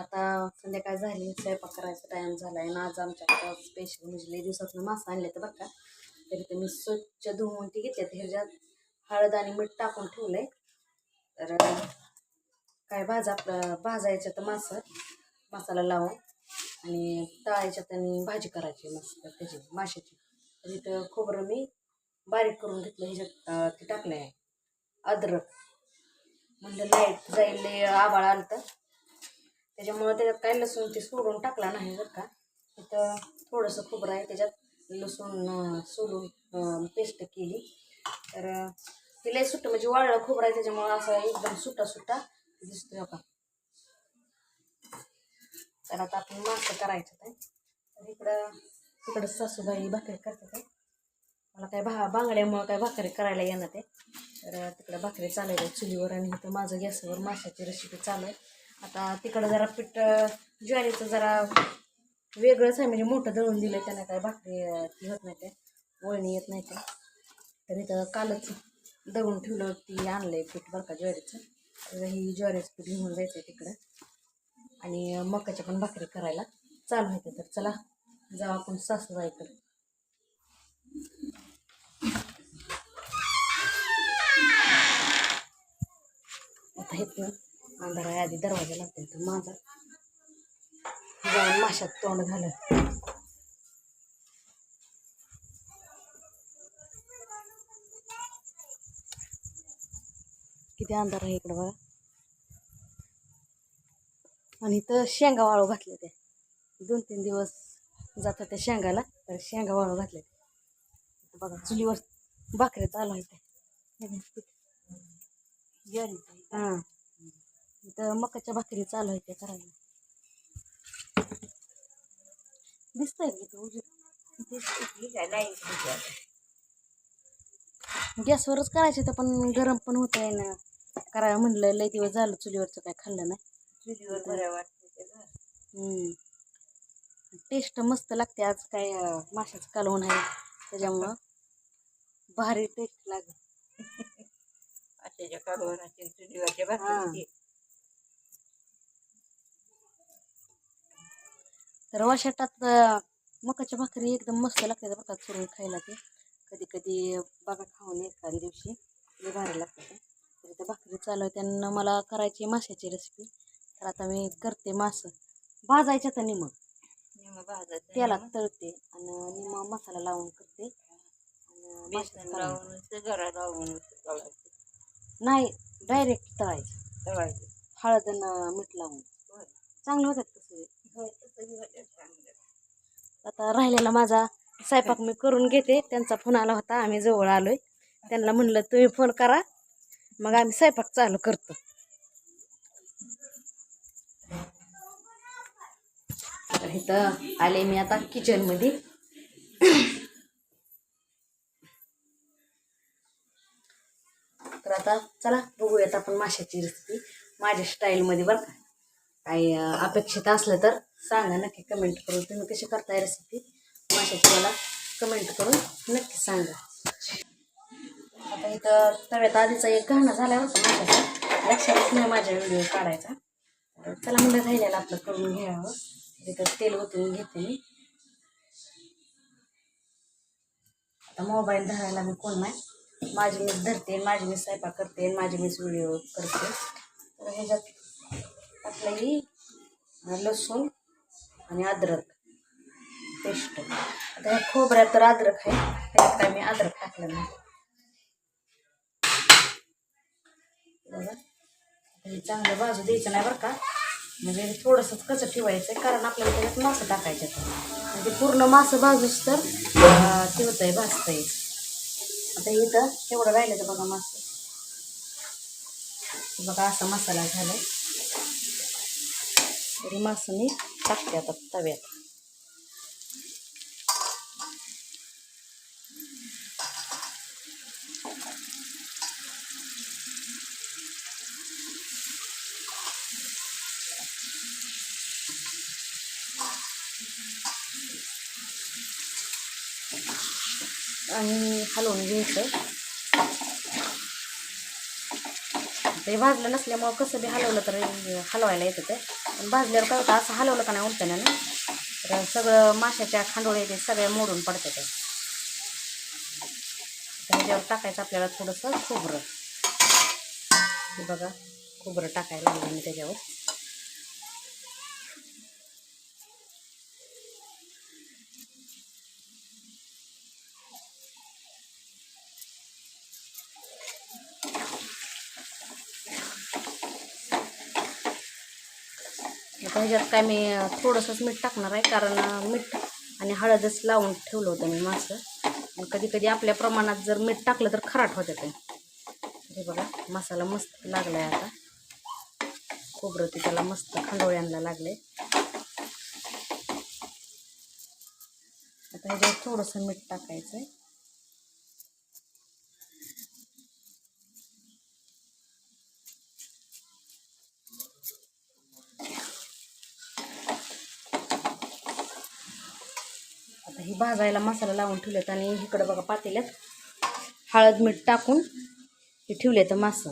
आता संध्याकाळ झाली स्वयंपाक करायचा टाइम आहे आणि आज आमच्या स्पेशल म्हणजे लई दिवसातून मासा आणले तर बरं का. तरी ते मी स्वच्छ धुवून ती घेतल्यात ह्याच्यात हळद आणि मीठ टाकून ठेवलंय. तर काय भाजा भाजायचं तर मासं मसाला लावून. आणि तळायच्यात आणि भाजी करायची मस्त त्याची माशाची. तर इथं खोबरं मी बारीक करून घेतलं. ह्याच्यात ते टाकलं आहे अद्रक. म्हणलं लाइट जाईल लय आबाळ आलं तर त्याच्यामुळं त्याच्यात काय लसूण ते सोडून टाकला नाही बरं का. इथं थोडंसं खोबरं आहे त्याच्यात लसूण सोडून पेस्ट केली. तर तिला ते सुट्ट म्हणजे वाळलं खोबरं आहे त्याच्यामुळं असं एकदम सुट्टा सुट्टा दिसतोय का तर आता आपण मासं करायचं आहे. तर इकडं तिकडं सासूबाई भाकरी करतात आहे. मला काय भा बांगड्यामुळं काय भाकरी करायला येणार ते तर तिकडं भाकरी चालायला चुलीवर आणि इथं माझं गॅसवर माशाची रेसिपी चालू आहे. आता तिकडं जरा पीठ ज्वारीचं जरा वेगळंच आहे म्हणजे मोठं दळून दिलं त्यानं काय भाकरी ती होत नाही ते वळणी येत नाही ते तर इथं कालच दळून ठेवलं ती आणलं आहे पीठ बरं का ज्वारीचं. ही ज्वारीचं पीठ घेऊन जायचं आहे तिकडं. आणि मकाच्या पण भाकरी करायला चालू होते तर चला जाऊ आपण सासूबाईकडे. आता येत ना अंधार आहे आधी दरवाजा लागते तर माझा. जाऊन माशात तोंड घालत. किती अंधार आहे इकडं बघा. आणि इथं शेंगा वाळू घातले ते दोन तीन दिवस जातात त्या शेंगाला तर शेंगा वाळू घातले ते बघा चुलीवर भाकरी चालू आहे ते हां. इथं मकाच्या भाकरी चालू आहे ते करायला दिसतंय? गॅसवरच करायचे तर पण गरम पण होत आहे ना करायला म्हणलं लय दिवस झालं चुलीवरचं काय खाल्लं नाही चुलीवर बऱ्या वाटते हम्म. टेस्ट मस्त लागते आज काय माशाचं कालवण आहे त्याच्यामुळं भारी टेस्ट लागेल आशाच्या कालवणाची चुलीवरच्या हा. तर वर्षाटात मकाच्या भाकरी एकदम मस्त लागते बरं का चुरून खायला ते. कधी कधी बघा खाऊन एखाद्या दिवशी लय भारी लागते तर त्या भाकरी चालू आहे त्यांना मला करायची माशाची रेसिपी तर आता मी करते मासं. भाजायच्या तर निम भाजायचं तेलात तळते आणि निम मसाला लावून करते. नाही डायरेक्ट तळायचं. तळायचं. हळद मीठ लावून. चांगलं होतात आता राहिलेला माझा स्वयंपाक मी करून घेते. त्यांचा फोन आला होता आम्ही जवळ आलोय. त्यांना म्हणलं तुम्ही फोन करा. मग आम्ही स्वयंपाक चालू करतो. तर इथं आले मी आता किचनमध्ये तर आता चला बघूयात आपण माशाची रेसिपी माझ्या स्टाईलमध्ये बरं का. काही अपेक्षित असलं तर सांगा नक्की कमेंट करून. तुम्ही कशी करताय रेसिपी माझ्या तुम्हाला कमेंट करून नक्की सांगा. आता इथं तव्यात आधीचा एक गहना झाला होता लक्षात लक्षातच नाही माझ्या व्हिडिओ काढायचा. तर चला म्हणलं राहिलेलं आपलं करून घ्यावं. इथं तेल ओतून घेते मी. आता मोबाईल धरायला मी कोण नाही. माझी मीच धरते माझी मी स्वयंपाक करते माझी मीच व्हिडिओ करते. तर ह्याच्यात टाकलं ही लसूण आणि अद्रक पेस्ट. आता ह्या खोबऱ्यात तर अद्रक आहे त्यात काय मी अद्रक टाकलं नाही. बघा चांगलं बाजू द्यायचं नाही बरं का. म्हणजे हे थोडंसंच कसं ठेवायचं आहे कारण आपल्याला त्याच्यात मासं टाकायचं म्हणजे पूर्ण मासं भाजूच तर अं, ते होतं आहे भाजतं आता इथं तेवढं राहिलं तर बघा मासं. बघा असा मसाला झालाय. तरी मासं मी टाकते आता तव्यात. आणि हलवून घ्यायचं. ते भाजलं नसल्यामुळं कसं बी हलवलं तर हलवायला येतं ते. पण भाजल्यावर काय होतं असं हलवलं का नाही उलट्यानं तर सगळं माशाच्या खांडोळे ते सगळे मोडून पडतात ते. टाकायचं आपल्याला थोडंसं खोबरं बघा खोबरं टाकायला लागलं मी त्याच्यावर आता ह्याच्यात काय मी थोडंसंच मीठ टाकणार आहे कारण मीठ आणि हळदच लावून ठेवलं होतं मी मासं. आणि कधी कधी आपल्या प्रमाणात जर मीठ टाकलं तर खराट होतं ते. हे बघा मसाला मस्त लागला आहे आता. खोबरं ते त्याला मस्त खांडोळ्यांना लागले. आता ह्याच्यावर थोडंसं मीठ टाकायचं आहे आता ही भाजायला मसाला लावून ठेवलेत आणि इकडं बघा पातेल्यात हळद मीठ टाकून हे ठेवलेत मासं.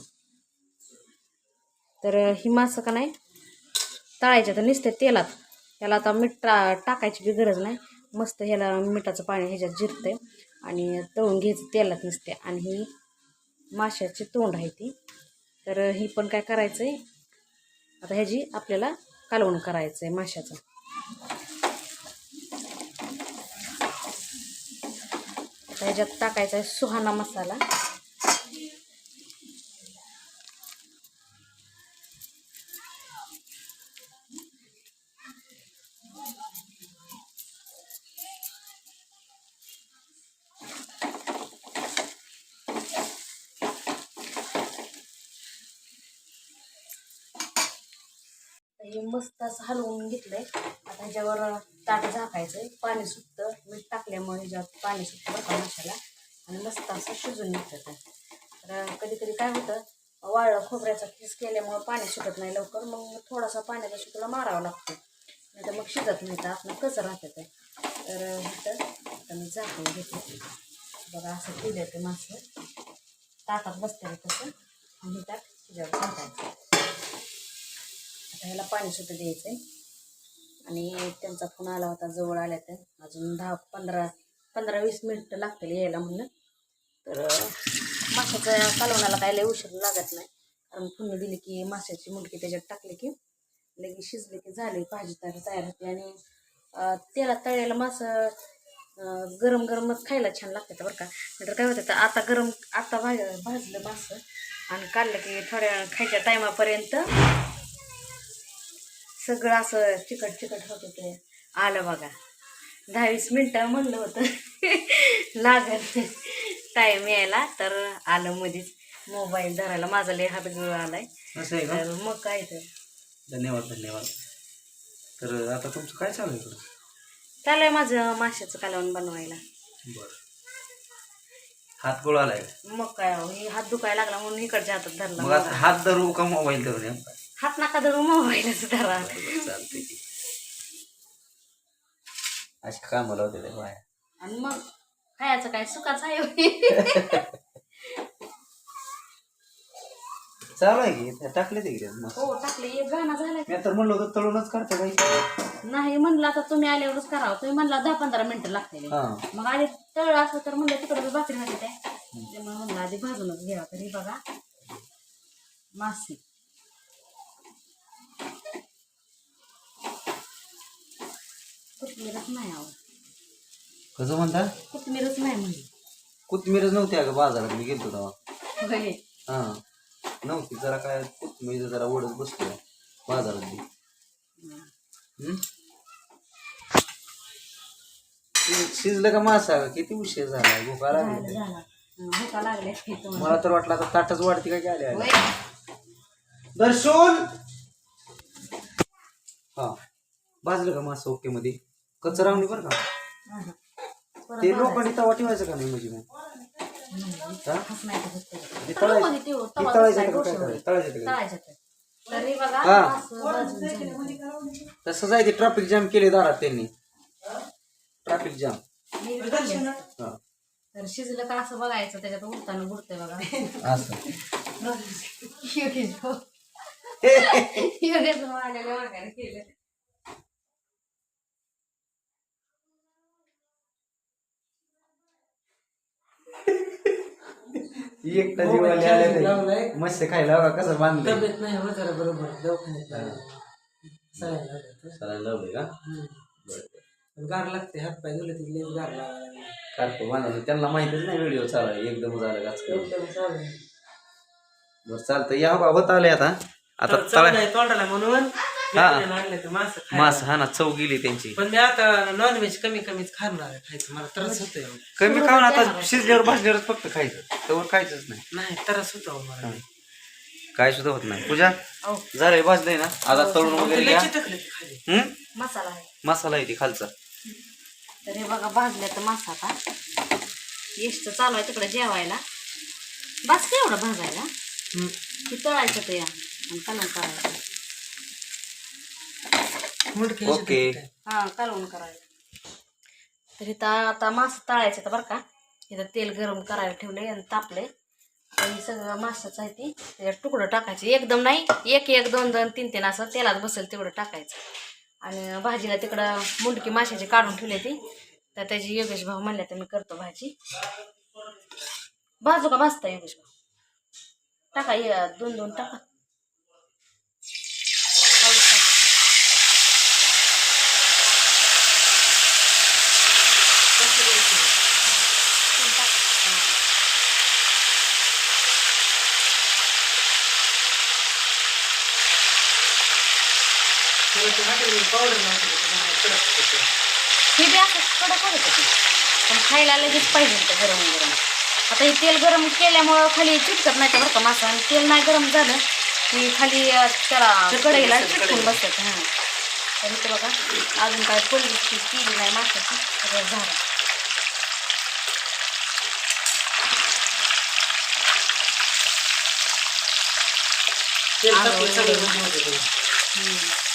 तर ही मासं का नाही तळायच्या तर नुसते तेलात. त्याला आता मीठ टा टाकायची बी गरज नाही. मस्त ह्याला मिठाचं पाणी ह्याच्यात जिरते आणि तळून घ्यायचं तेलात नसते. आणि ही माशाची तोंड आहे ती. तर ही पण काय करायचं आहे आता ह्याची आपल्याला कालवण करायचं आहे माशाचं. आता ह्याच्यात टाकायचा आहे सुहाना मसाला. हे मस्त असं हलवून घेतलंय. आता ह्याच्यावर ताट झाकायचं पाणी सुटतं. मीठ टाकल्यामुळे ह्याच्यात पाणी सुटतं बघा मसाला आणि मस्त असं शिजून निघतं ते. तर कधी कधी काय होतं वाळलं खोबऱ्याचा खीस केल्यामुळं पाणी सुटत नाही लवकर. मग थोडासा पाण्याचा शिकला मारावा लागतो. नाही तर मग शिजत नाही. तर आपलं कसं राहतं ते. तर इथं आता मी झाकून घेते. बघा असं केलं ते मासं. ताटात बसते तसं. आणि ताट त्याच्यावर झाकायचं आता ह्याला पाणी सुटं द्यायचं आहे आणि त्यांचा फोन आला होता जवळ आल्या तर अजून दहा पंधरा पंधरा वीस मिनटं लागतील यायला म्हणलं. तर माशाचं माशाच्या कालवणाला काय लय उशीर लागत नाही. कारण फोडणी दिली की माशाची मुंडकी त्याच्यात टाकली की लगेच शिजले की झाली भाजी तर तयार होते. आणि त्याला तळ्याला मासं गरम गरमच खायला छान लागतं बरं का. नंतर काय होतं तर आता गरम आता भाज भाजलं मासं आणि काढलं की थोड्या खायच्या टायमापर्यंत सगळं असं चिकट चिकट होत होते. आलं बघा. दहा वीस मिनटं म्हणलं होतं. लागत टाईम यायला तर आलं मध्येच मोबाईल धरायला माझा लय हात गळ आलाय. आहे तर मग काय तर. धन्यवाद धन्यवाद. तर आता तुमचं काय चालू आहे चालूय माझं माशाचं कालवण बनवायला. बरं. हात गोळ आलाय? मग काय हे हात दुखायला लागला म्हणून इकडच्या हातात धरला हात धरू का मोबाईल धरू नेमका हात नका धरू मोबाईलच धरा बरं, चालतंय की. अशी कामाला होते ते बाया. आणि मग खायचं काय? सुखाचं आहे. चालू आहे की? टाकले ते मग हो टाकले. एक गाणं झाला मी तर म्हणलं होतं तळूनच करते काही नाही म्हणलं आता तुम्ही आल्यावरच करावं. तुम्ही म्हणला दहा पंधरा मिनिटं लागतील. हा. मग आधी तळ असं तर म्हणलं तिकडे बी भाकरी होते ते त्यामुळे म्हणलं आधी भाजूनच घ्यावा तर हे बघा. मासे. कोथमीरच नाही आवड कसं म्हणता? कोथमीरच नाही म्हणली. कोथमीरच नव्हती अगं बाजारात मी गेलतो तेव्हा. होय. हा. नव्हती जरा काय कोथमीर जरा ओढत बसतो बाजारात हम्म? शिजलं का मासा? किती उशीर झाला? भुका लागली झालं. भुका लागल्या की तुम्हाला. मला तर वाटलं आता ताटच वाढते काय काय आले? होय. दर्शन! हा भाजलं का मासा ओके मध्ये कचरावणी बरं का ते. लोकांनी तवा ठेवायचं का नाही म्हणजे मग हा? ते तळायचं मध्ये ठेवू, ते तवा तळायचं तसाय का काय गोष्ट करायचं? तळायचं का काय? तळायचं ते. तरी बघा हा. असं भाजून झालं. तसंच आहे ते ट्रॅफिक जाम केले दारात त्यांनी ट्रॅफिक जाम मी. हा तर शिजलं का असं बघायचं त्याच्यात उडताना बुडतंय बघा असं योगेश केलं एकटा जीवाले आले मस्त खायला बघा कसं बांधलं तब्येत नाही हो जरा बरोबर दवाखान्यात का गार लागते हात पाय धुले तिथे लई गार लागायला बांधायचं त्यांना माहितच नाही व्हिडिओ चालू एकदम झालं का. बरं चालतं या होत आले आता आता तर तळा तोंडाला म्हणून हा. मासं हा ना चव गेली त्यांची. पण मी आता नॉनव्हेज कमी कमीच खाणार आहे खायचं. मला त्रास होतोय अहो. कमी खाऊन आता शिजल्यावर भाजल्यावर फक्त खायचं. त्यावर खायचंच नाही. नाही त्रास होतो मला. काय सुद्धा होत नाही. पूजा अहो. झालंय भाजलंय ना? आता तळून अहो, वगैरे घ्या? मसाला आहे. मसाला आहे ती खालचा. तर हे बघा भाजल्या तर मासा आता. येष्ट चालू आहे तिकडे जेवायला. बस एवढं भाजायला? तळायचं ते. या आणि कलम करायचं मुंडकी ओके. हा कलम करायचं तर इथं आता मास तळायचं तर बरं का. इथं तेल गरम करायला ठेवले आणि तापले आणि सगळं माशाचं आहे ते. त्याच्यात तुकडं टाकायचं. एकदम नाही एक एक दोन दोन तीन तीन असं तेलात बसेल तेवढं टाकायचं. आणि भाजीला तिकडं मुंडकी माशाची काढून ठेवली ती. तर त्याची योगेश भाऊ म्हणल्या तर मी करतो भाजी. भाजू का भाजता योगेश भाऊ? टाका दोन दोन टाका हळद टाका. दोन टाका. हा. त्याला ते होतं. हे बी असं कडक करत होते पण खायला लगेच पाहिजे ते गरम गरम आता हे तेल गरम केल्यामुळं खाली चिटकत नाही तर बरं का मासा आणि तेल नाही गरम झालं की खाली त्याला कढईला बसतं, चिटकून. बसतात हां तर इथं बघा अजून काय पडली केली नाही माशाची सगळं झालं तेल. सगळं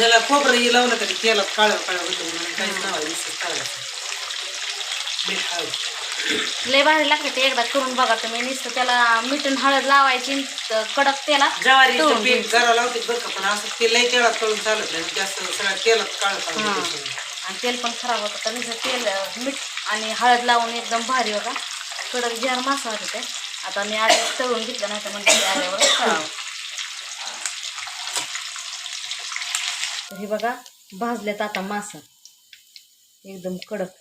म्हणजे त्याला खोबरं लावलं तरी तेलात काळं काळं होतं म्हणून काहीच नाव काळं लय भारी लागते ते एकदा करून बघा तुम्ही. नुसतं त्याला मीठ आणि हळद लावायची कडक तेलात ज्वारीचं पीठ. जरा लावते बरं का पण असं ते लई तेलात तळून चालत नाही. जास्त सगळ्या तेलात काळं. आणि तेल पण खराब होतं. तर नुसतं तेल मीठ आणि हळद लावून एकदम भारी होता कडक जार मासा होते ते. आता मी आधी तळून घेतलं नाही तर म्हणजे आल्यावर तर हे बघा भाजल्यात आता मासा. एकदम कडक.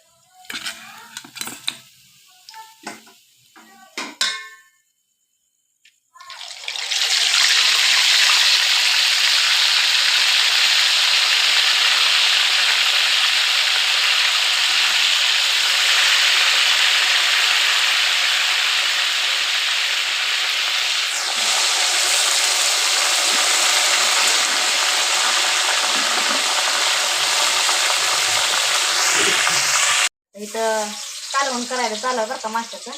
इथं कालवण करायला चालू आहे बरं का माशाचं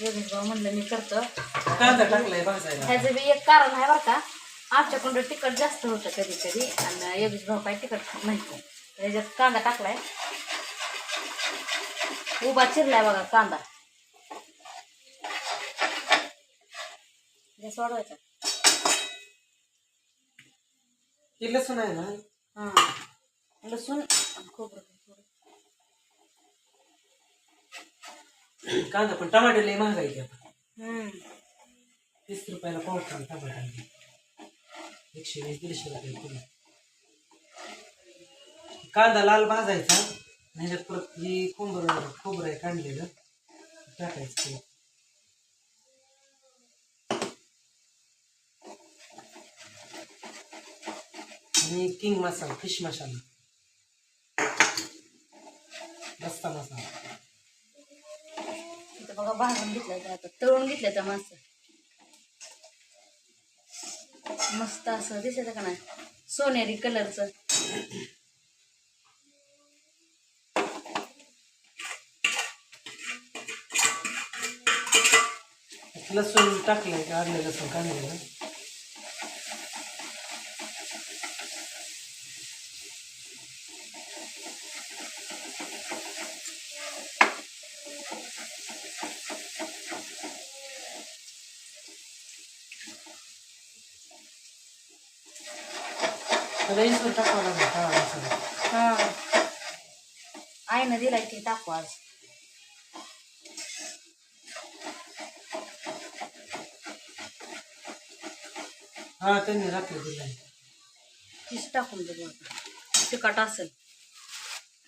योगेश भाऊ म्हणलं मी करतो. कांदा टाकलाय भाजायला. ह्याचं बी एक कारण आहे बरं का आमच्याकडं तिखट जास्त होतं कधी कधी आणि योगेश भाऊ काय तिखट खात नाही. त्याच्यात कांदा टाकलाय. उभा चिरलाय बघा कांदा. गॅस वाढवायचा हे लसूण आहे ना? हां. लसूण खोबरं. कांदा पण टमाटे लई महागाई हम्म. तीस रुपयाला पाव किलो टमाटा. एकशे वीस दीडशे रुपये किलो कांदा लाल भाजायचा आणि ह्याच्यात परत ही खोबरं खोबरं आहे काढलेलं टाकायचं ते. आणि किंग मसाला फिश मसाला रस्ता मसाला बघा भाजून घेतलं ते आता. तळून घेतलं त्या माणसं. मस्त असं दिसत का नाही? सोनेरी कलरचं. लसूण टाकलंय काढलं लसूण काढलेलं त्याला इसवर टाकावं लागेल काळा मसाला हा. आईनं दिलाय ते टाकू आज. हा त्यांनी रात्री दिलाय. तीच टाकून दे बघ तिखट असेल.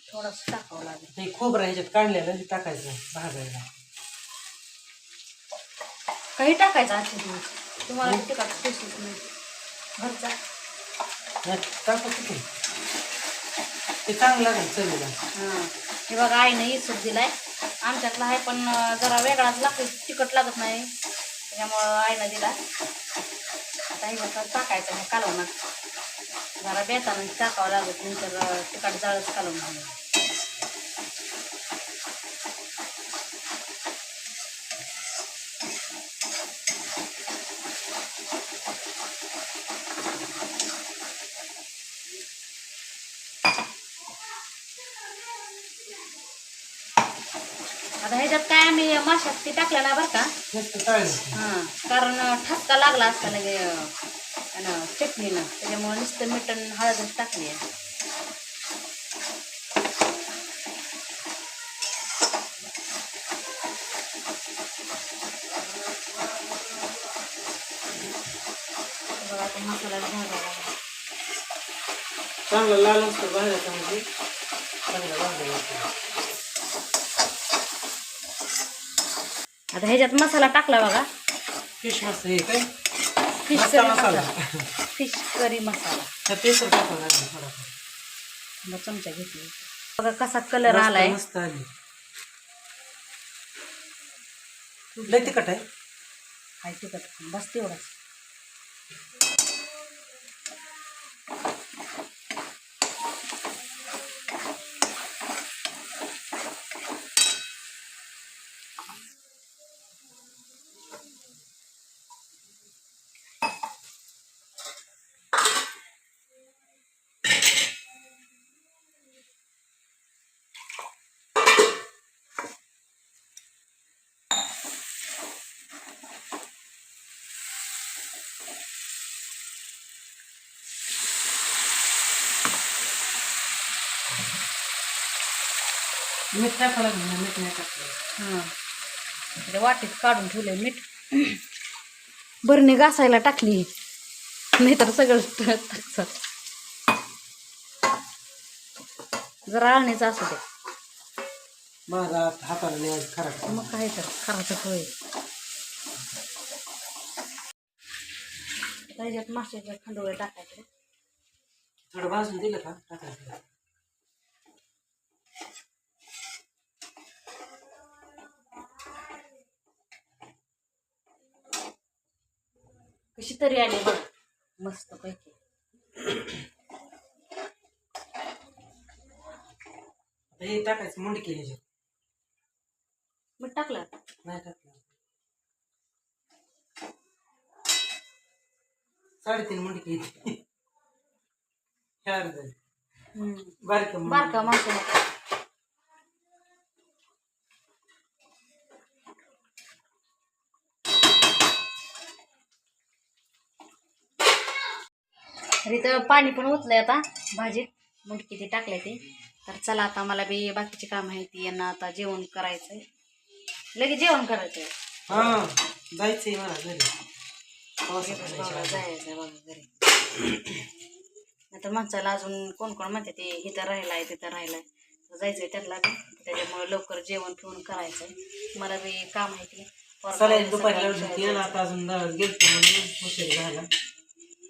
थोडंसं टाकावं लागेल. ते खोबरं ह्याच्यात काढलेलं ते टाकायचं भाजायला. काही टाकायचं आजच्या दिवस? तुम्हाला तिखट टेस्टच नाही. घरचा? टाकू किती ते चांगलं लागेल चवीला हां. हे बघा आईनं इसूट दिलाय. आमच्यातला आहे पण जरा वेगळाच लागतो तिखट लागत नाही. त्यामुळं आईनं दिला. आता हे बघा टाकायचं हे कालवणार. जरा बेताना टाकावं लागत नंतर तिखट जाळच कालवून घालून आता ह्याच्यात आम्ही माशात ते टाकलं ना बरं का? हां कारण ठसका लागला असता लगे चटणीनं. त्याच्यामुळे नुसतं मीठ आणि हळदच टाकली आहे. मसाला. चांगलं लाल असतं भाजायचं म्हणजे. चांगलं आता ह्याच्यात मसाला टाकला बघा. फिश मस्त हे काय? Fish curry masala. Masala. Fish curry masala. टाकावं चमचा घेतली. बघा कसा कलर आलाय. मस्त आली. लय तिखट आहे. हाय तिखट. बस तेवढाच. मीठ लागेल ना मीठ नाही टाकलं हां. वाटीत काढून ठेवलंय मीठ. बरणी घासायला टाकली. नाहीतर सगळं जरा आळणीचं असू द्या माझा हात हाताला लिहायचं खरा मग काय तर खराच होय त्याच्यात माशाचे खंडोळे टाकायचे. थोडं भाजून दिलं का? टाकायचं कशी तरी आली बघ. मस्त पैकी. हे टाकायचं मुंडकी ह्याच्यात मीठ टाकलं नाही टाकलं. साडेतीन अर्ध आहे. बारीक. बारका मासा तर इथं पाणी पण ओतलंय आता भाजीत. मुंडकी ती टाकल्या ती. तर चला आता मला बी बाकीची काम आहे ती यांना आता जेवण करायचंय. लगेच जेवण करायचंय. हा जायचंय मला घरी. जायचंय बघा घरी. नाहीतर माणसाला अजून कोण कोण म्हणते ते इथं राहिलाय तिथं राहिलाय. तर जायचंय त्यांना बी. त्याच्यामुळे लवकर जेवण ठेवून करायचंय. मला बी काम आहे ती. दुपारी आता अजून गेलतो म्हणून उशीर झाला.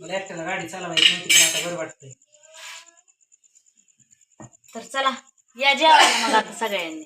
मला एकट्याला गाडी चालवायची नव्हती पण आता बरं वाटतंय. तर चला या जेवायला मग आता सगळ्यांनी.